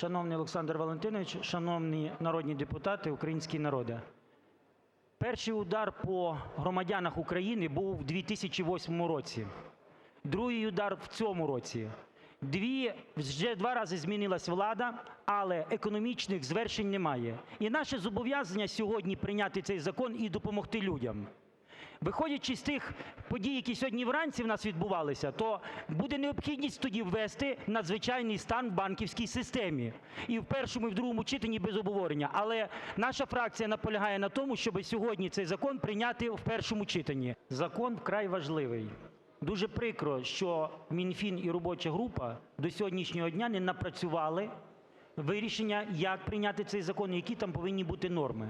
Шановний Олександр Валентинович, шановні народні депутати, український народе! Перший удар по громадянах України був у 2008 році, другий удар – в цьому році. Дві Вже два рази змінилась влада, але економічних звершень немає. І наше зобов'язання сьогодні – прийняти цей закон і допомогти людям. Виходячи з тих подій, які сьогодні вранці у нас відбувалися, то буде необхідність тоді ввести надзвичайний стан в банківській системі і в першому, і в другому читанні без обговорення. Але наша фракція наполягає на тому, щоби сьогодні цей закон прийняти в першому читанні. Закон вкрай важливий. Дуже прикро, що Мінфін і робоча група до сьогоднішнього дня не напрацювали вирішення, як прийняти цей закон які там повинні бути норми.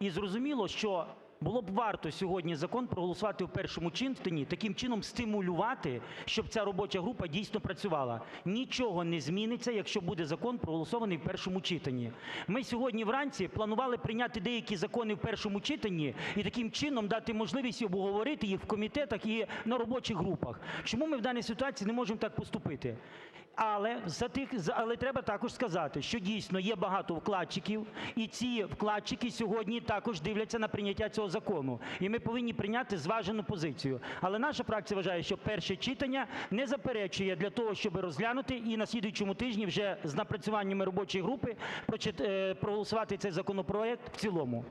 І зрозуміло, що було б варто сьогодні закон проголосувати в першому читанні, таким чином стимулювати, щоб ця робоча група дійсно працювала. Нічого не зміниться, якщо буде закон проголосований в першому читанні. Ми сьогодні вранці планували прийняти деякі закони в першому читанні і таким чином дати можливість обговорити їх в комітетах і на робочих групах. Чому ми в даній ситуації не можемо так поступити? Але за тих, але треба також сказати, що дійсно є багато вкладчиків, і ці вкладчики сьогодні також дивляться на прийняття цього закону. І ми повинні прийняти зважену позицію. Але наша фракція вважає, що перше читання не заперечує для того, щоб розглянути і на слідуючому тижні вже з напрацюваннями робочої групи проголосувати цей законопроект в цілому.